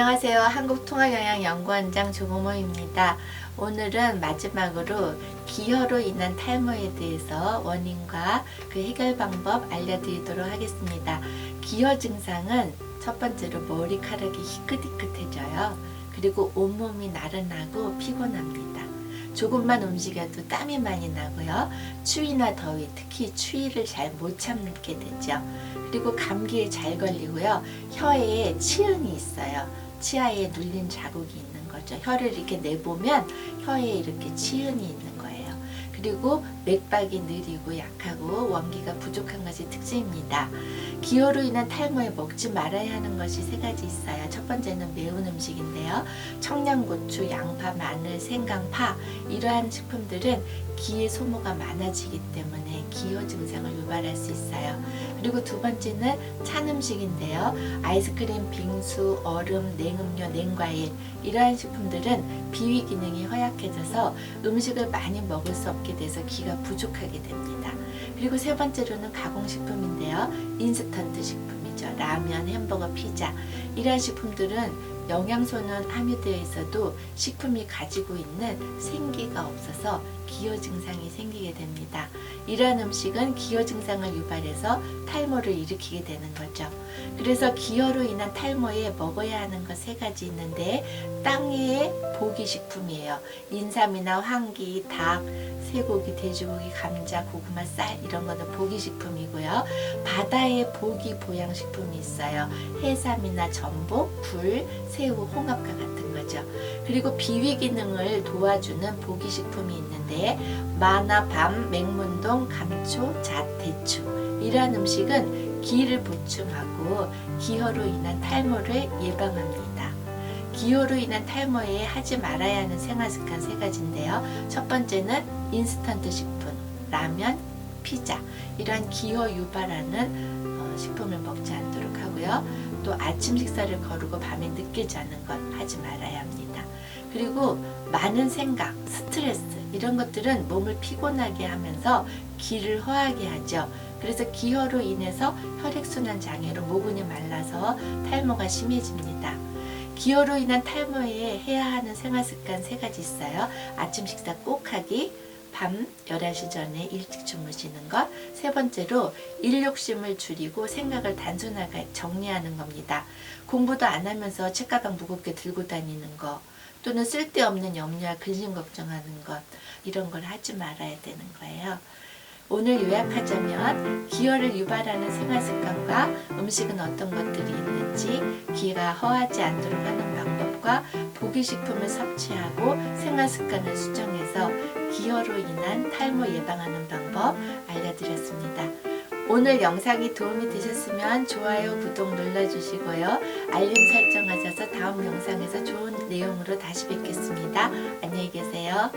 안녕하세요. 한국통합영양연구원장 조고모입니다. 오늘은 마지막으로 기혈로 인한 탈모에 대해서 원인과 그 해결 방법 알려드리도록 하겠습니다. 기혈 증상은 첫 번째로 머리카락이 희끗희끗해져요. 그리고 온몸이 나른하고 피곤합니다. 조금만 움직여도 땀이 많이 나고요. 추위나 더위, 특히 추위를 잘 못 참게 되죠. 그리고 감기에 잘 걸리고요. 혀에 치은이 있어요. 치아에 눌린 자국이 있는 거죠. 혀를 이렇게 내보면 혀에 이렇게 치은이 있는 거예요. 그리고 맥박이 느리고 약하고 원기가 부족한 것이 특징입니다. 기호로 인한 탈모에 먹지 말아야 하는 것이 세 가지 있어요. 첫 번째는 매운 음식인데요. 청양고추, 양파, 마늘, 생강, 파 이러한 식품들은 기의 소모가 많아지기 때문에 기호 증상을 유발할 수 있어요. 그리고 두 번째는 찬 음식인데요. 아이스크림, 빙수, 얼음, 냉음료, 냉과일 이러한 식품들은 비위 기능이 허약해져서 음식을 많이 먹을 수 없게 돼서 기가 부족하게 됩니다. 그리고 세 번째로는 가공식품인데요. 인스턴트 식품이죠. 라면, 햄버거, 피자 이러한 식품들은 영양소는 함유되어 있어도 식품이 가지고 있는 생기가 없어서 기호 증상이 생기게 됩니다. 이러한 음식은 기호 증상을 유발해서 탈모를 일으키게 되는 거죠. 그래서 기호로 인한 탈모에 먹어야 하는 것 세 가지 있는데 땅의 보기 식품이에요. 인삼이나 황기, 닭, 쇠고기, 돼지고기, 감자, 고구마, 쌀 이런 거는 보기 식품이고요. 바다의 보기 보양 식품이 있어요. 해삼이나 전복, 굴, 새우, 홍합과 같은 거죠. 그리고 비위 기능을 도와주는 보기 식품이 있는데 마나, 밤, 맹문동, 감초, 잣, 대추 이러한 음식은 기를 보충하고 기혈로 인한 탈모를 예방합니다. 기호로 인한 탈모에 하지 말아야 하는 생활 습관 세 가지인데요. 첫 번째는 인스턴트 식품, 라면, 피자 이러한 기호 유발하는 어, 식품을 먹지 않도록 하고요. 또 아침 식사를 거르고 밤에 늦게 자는 것 하지 말아야 합니다. 그리고 많은 생각, 스트레스 이런 것들은 몸을 피곤하게 하면서 기를 허하게 하죠. 그래서 기혈로 인해서 혈액순환 장애로 모근이 말라서 탈모가 심해집니다. 기혈로 인한 탈모에 해야 하는 생활 습관 세 가지 있어요. 아침 식사 꼭 하기, 밤 11시 전에 일찍 주무시는 것, 세 번째로 일 욕심을 줄이고 생각을 단순하게 정리하는 겁니다. 공부도 안 하면서 책가방 무겁게 들고 다니는 거, 또는 쓸데없는 염려와 근심 걱정하는 것, 이런 걸 하지 말아야 되는 거예요. 오늘 요약하자면 기혈을 유발하는 생활 습관과 음식은 어떤 것들이 있는지 기가 허하지 않도록 하는 방법과 보기 식품을 섭취하고 생활 습관을 수정해서 기혈로 인한 탈모 예방하는 방법 알려드렸습니다. 오늘 영상이 도움이 되셨으면 좋아요, 구독 눌러주시고요. 알림 설정하셔서 다음 영상에서 좋은 내용으로 다시 뵙겠습니다. 안녕히 계세요.